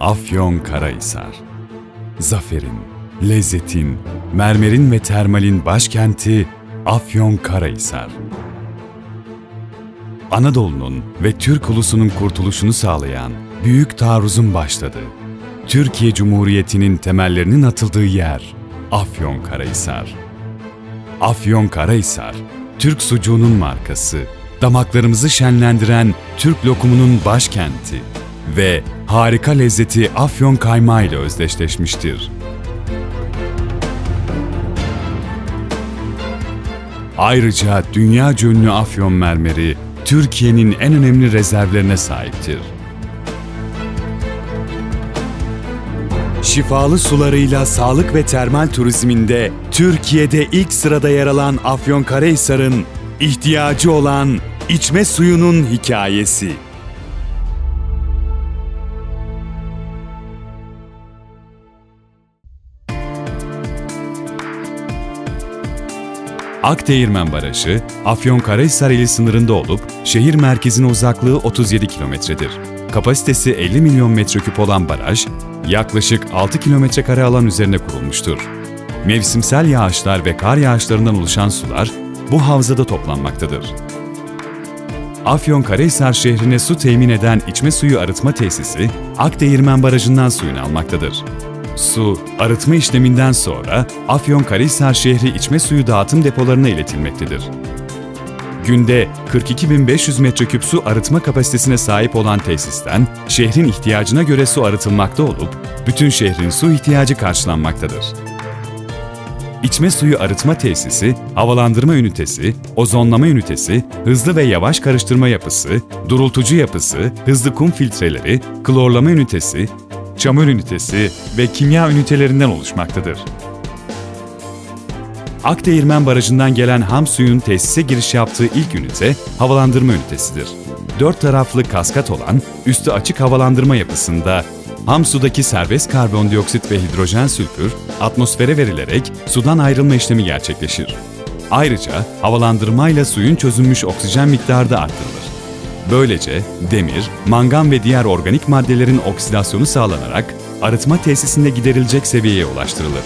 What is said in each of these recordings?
Afyon Karahisar. Zaferin, lezzetin, mermerin ve termalin başkenti Afyon Karahisar. Anadolu'nun ve Türk ulusunun kurtuluşunu sağlayan büyük taarruzun başladığı, Türkiye Cumhuriyeti'nin temellerinin atıldığı yer Afyon Karahisar. Afyon Karahisar, Türk sucuğunun markası, damaklarımızı şenlendiren Türk lokumunun başkenti ve harika lezzeti Afyon kaymağı ile özdeşleşmiştir. Ayrıca dünya ünlü Afyon mermeri Türkiye'nin en önemli rezervlerine sahiptir. Şifalı sularıyla sağlık ve termal turizminde Türkiye'de ilk sırada yer alan Afyonkarahisar'ın ihtiyacı olan içme suyunun hikayesi. Akdeğirmen Barajı, Afyonkarahisar ili sınırında olup şehir merkezine uzaklığı 37 kilometredir. Kapasitesi 50 milyon metreküp olan baraj, yaklaşık 6 kilometre kare alan üzerine kurulmuştur. Mevsimsel yağışlar ve kar yağışlarından oluşan sular bu havzada toplanmaktadır. Afyonkarahisar şehrine su temin eden içme suyu arıtma tesisi, Akdeğirmen Barajı'ndan suyunu almaktadır. Su, arıtma işleminden sonra Afyonkarahisar şehri içme suyu dağıtım depolarına iletilmektedir. Günde 42.500 metreküp su arıtma kapasitesine sahip olan tesisten şehrin ihtiyacına göre su arıtılmakta olup bütün şehrin su ihtiyacı karşılanmaktadır. İçme suyu arıtma tesisi, havalandırma ünitesi, ozonlama ünitesi, hızlı ve yavaş karıştırma yapısı, durultucu yapısı, hızlı kum filtreleri, klorlama ünitesi, çamur ünitesi ve kimya ünitelerinden oluşmaktadır. Akdeğirmen Barajı'ndan gelen ham suyun tesise giriş yaptığı ilk ünite havalandırma ünitesidir. Dört taraflı kaskat olan, üstü açık havalandırma yapısında ham sudaki serbest karbondioksit ve hidrojen sülfür atmosfere verilerek sudan ayrılma işlemi gerçekleşir. Ayrıca havalandırmayla suyun çözünmüş oksijen miktarı da artırılır. Böylece demir, mangan ve diğer organik maddelerin oksidasyonu sağlanarak arıtma tesisinde giderilecek seviyeye ulaştırılır.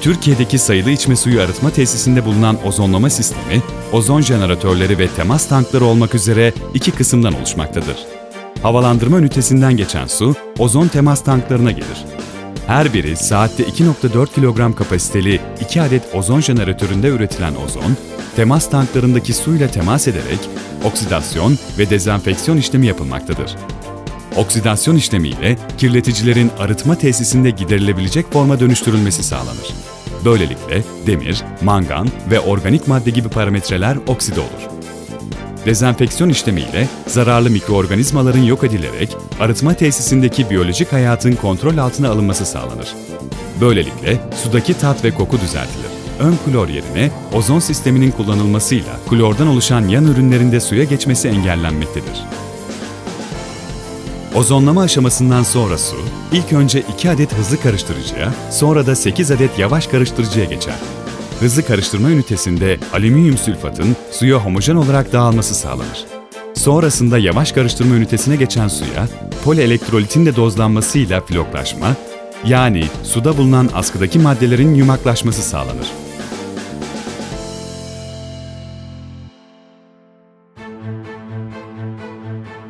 Türkiye'deki sayılı içme suyu arıtma tesisinde bulunan ozonlama sistemi, ozon jeneratörleri ve temas tankları olmak üzere iki kısımdan oluşmaktadır. Havalandırma ünitesinden geçen su, ozon temas tanklarına gelir. Her biri saatte 2.4 kilogram kapasiteli 2 adet ozon jeneratöründe üretilen ozon, temas tanklarındaki suyla temas ederek oksidasyon ve dezenfeksiyon işlemi yapılmaktadır. Oksidasyon işlemiyle kirleticilerin arıtma tesisinde giderilebilecek forma dönüştürülmesi sağlanır. Böylelikle demir, mangan ve organik madde gibi parametreler okside olur. Dezenfeksiyon işlemiyle zararlı mikroorganizmaların yok edilerek arıtma tesisindeki biyolojik hayatın kontrol altına alınması sağlanır. Böylelikle sudaki tat ve koku düzeltilir. Ön klor yerine ozon sisteminin kullanılmasıyla klordan oluşan yan ürünlerinde suya geçmesi engellenmektedir. Ozonlama aşamasından sonra su, ilk önce 2 adet hızlı karıştırıcıya, sonra da 8 adet yavaş karıştırıcıya geçer. Hızlı karıştırma ünitesinde alüminyum sülfatın suya homojen olarak dağılması sağlanır. Sonrasında yavaş karıştırma ünitesine geçen suya polielektrolitin de dozlanmasıyla floklaşma, yani suda bulunan askıdaki maddelerin yumaklaşması sağlanır.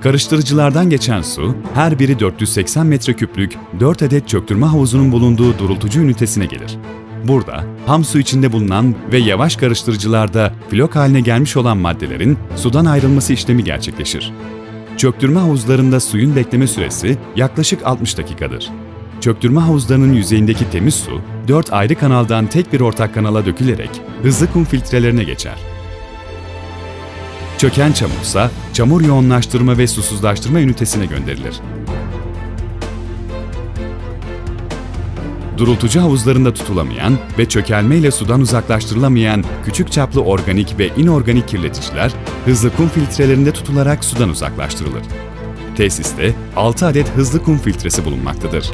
Karıştırıcılardan geçen su, her biri 480 metreküplük 4 adet çöktürme havuzunun bulunduğu durultucu ünitesine gelir. Burada ham su içinde bulunan ve yavaş karıştırıcılarda flok haline gelmiş olan maddelerin sudan ayrılması işlemi gerçekleşir. Çöktürme havuzlarında suyun bekleme süresi yaklaşık 60 dakikadır. Çöktürme havuzlarının yüzeyindeki temiz su, 4 ayrı kanaldan tek bir ortak kanala dökülerek hızlı kum filtrelerine geçer. Çöken çamursa çamur yoğunlaştırma ve susuzlaştırma ünitesine gönderilir. Durultucu havuzlarında tutulamayan ve çökelmeyle sudan uzaklaştırılamayan küçük çaplı organik ve inorganik kirleticiler hızlı kum filtrelerinde tutularak sudan uzaklaştırılır. Tesiste 6 adet hızlı kum filtresi bulunmaktadır.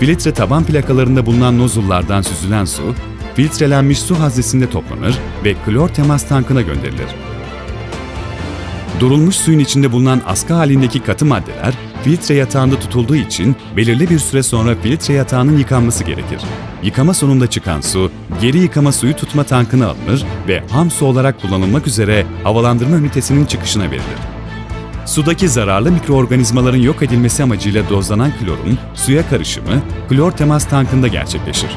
Filtre taban plakalarında bulunan nozullardan süzülen su, filtrelenmiş su haznesinde toplanır ve klor temas tankına gönderilir. Durulmuş suyun içinde bulunan askı halindeki katı maddeler filtre yatağında tutulduğu için belirli bir süre sonra filtre yatağının yıkanması gerekir. Yıkama sonunda çıkan su, geri yıkama suyu tutma tankına alınır ve ham su olarak kullanılmak üzere havalandırma ünitesinin çıkışına verilir. Sudaki zararlı mikroorganizmaların yok edilmesi amacıyla dozlanan klorun suya karışımı klor temas tankında gerçekleşir.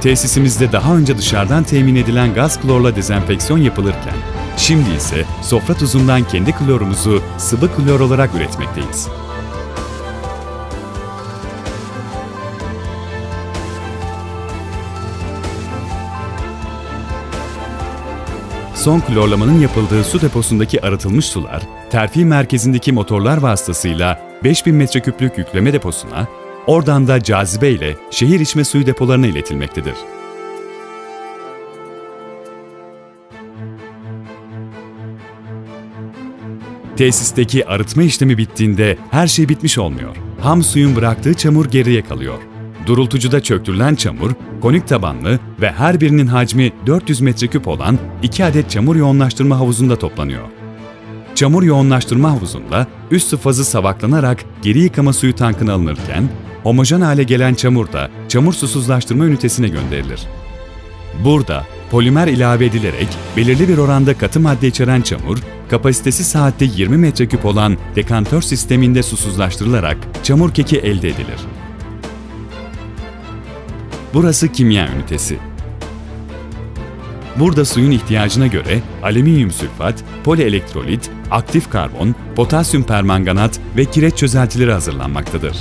Tesisimizde daha önce dışarıdan temin edilen gaz klorla dezenfeksiyon yapılırken, şimdi ise sofra tuzundan kendi klorumuzu sıvı klor olarak üretmekteyiz. Son klorlamanın yapıldığı su deposundaki arıtılmış sular, terfi merkezindeki motorlar vasıtasıyla 5000 metreküplük yükleme deposuna, oradan da cazibe ile şehir içme suyu depolarına iletilmektedir. Tesisteki arıtma işlemi bittiğinde her şey bitmiş olmuyor. Ham suyun bıraktığı çamur geriye kalıyor. Durultucuda çöktürülen çamur, konik tabanlı ve her birinin hacmi 400 metreküp olan 2 adet çamur yoğunlaştırma havuzunda toplanıyor. Çamur yoğunlaştırma havuzunda üst sıfazı savaklanarak geri yıkama suyu tankına alınırken, homojen hale gelen çamur da çamur susuzlaştırma ünitesine gönderilir. Burada polimer ilave edilerek belirli bir oranda katı madde içeren çamur, kapasitesi saatte 20 metreküp olan dekantör sisteminde susuzlaştırılarak çamur keki elde edilir. Burası kimya ünitesi. Burada suyun ihtiyacına göre alüminyum sülfat, polielektrolit, aktif karbon, potasyum permanganat ve kireç çözeltileri hazırlanmaktadır.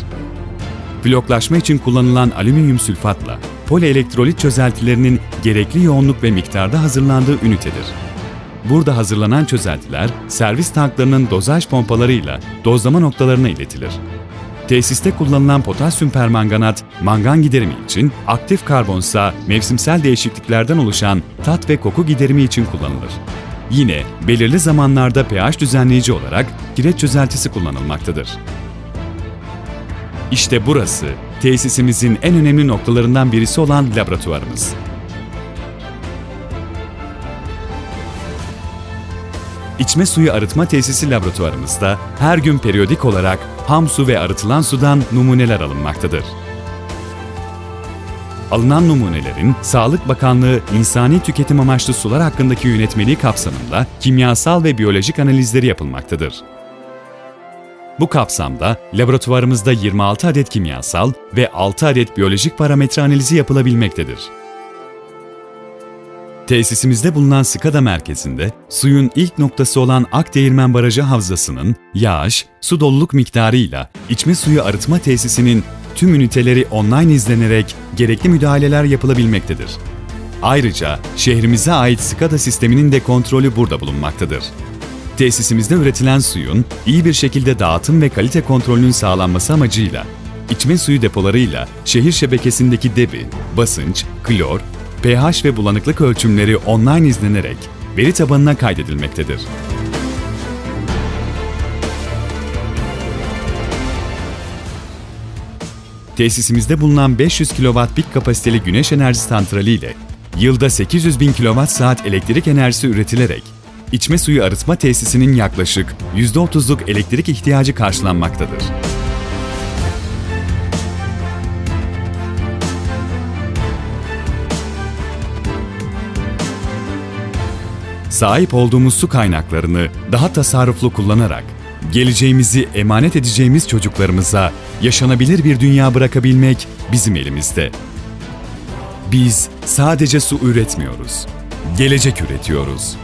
Floklaşma için kullanılan alüminyum sülfatla polielektrolit çözeltilerinin gerekli yoğunluk ve miktarda hazırlandığı ünitedir. Burada hazırlanan çözeltiler servis tanklarının dozaj pompalarıyla dozlama noktalarına iletilir. Tesiste kullanılan potasyum permanganat mangan giderimi için, aktif karbonsa mevsimsel değişikliklerden oluşan tat ve koku giderimi için kullanılır. Yine belirli zamanlarda pH düzenleyici olarak kireç çözeltisi kullanılmaktadır. İşte burası tesisimizin en önemli noktalarından birisi olan laboratuvarımız. İçme suyu arıtma tesisi laboratuvarımızda her gün periyodik olarak ham su ve arıtılan sudan numuneler alınmaktadır. Alınan numunelerin Sağlık Bakanlığı insani tüketim amaçlı sular hakkındaki yönetmeliği kapsamında kimyasal ve biyolojik analizleri yapılmaktadır. Bu kapsamda laboratuvarımızda 26 adet kimyasal ve 6 adet biyolojik parametre analizi yapılabilmektedir. Tesisimizde bulunan SCADA merkezinde suyun ilk noktası olan Akdeğirmen Barajı Havzası'nın yağış, su doluluk miktarıyla içme suyu arıtma tesisinin tüm üniteleri online izlenerek gerekli müdahaleler yapılabilmektedir. Ayrıca şehrimize ait SCADA sisteminin de kontrolü burada bulunmaktadır. Tesisimizde üretilen suyun iyi bir şekilde dağıtım ve kalite kontrolünün sağlanması amacıyla içme suyu depolarıyla şehir şebekesindeki debi, basınç, klor, pH ve bulanıklık ölçümleri online izlenerek veri tabanına kaydedilmektedir. Tesisimizde bulunan 500 kW pik kapasiteli güneş enerji santrali ile yılda 800 bin kWh elektrik enerjisi üretilerek içme suyu arıtma tesisinin yaklaşık %30'luk elektrik ihtiyacı karşılanmaktadır. Sahip olduğumuz su kaynaklarını daha tasarruflu kullanarak geleceğimizi emanet edeceğimiz çocuklarımıza yaşanabilir bir dünya bırakabilmek bizim elimizde. Biz sadece su üretmiyoruz, gelecek üretiyoruz.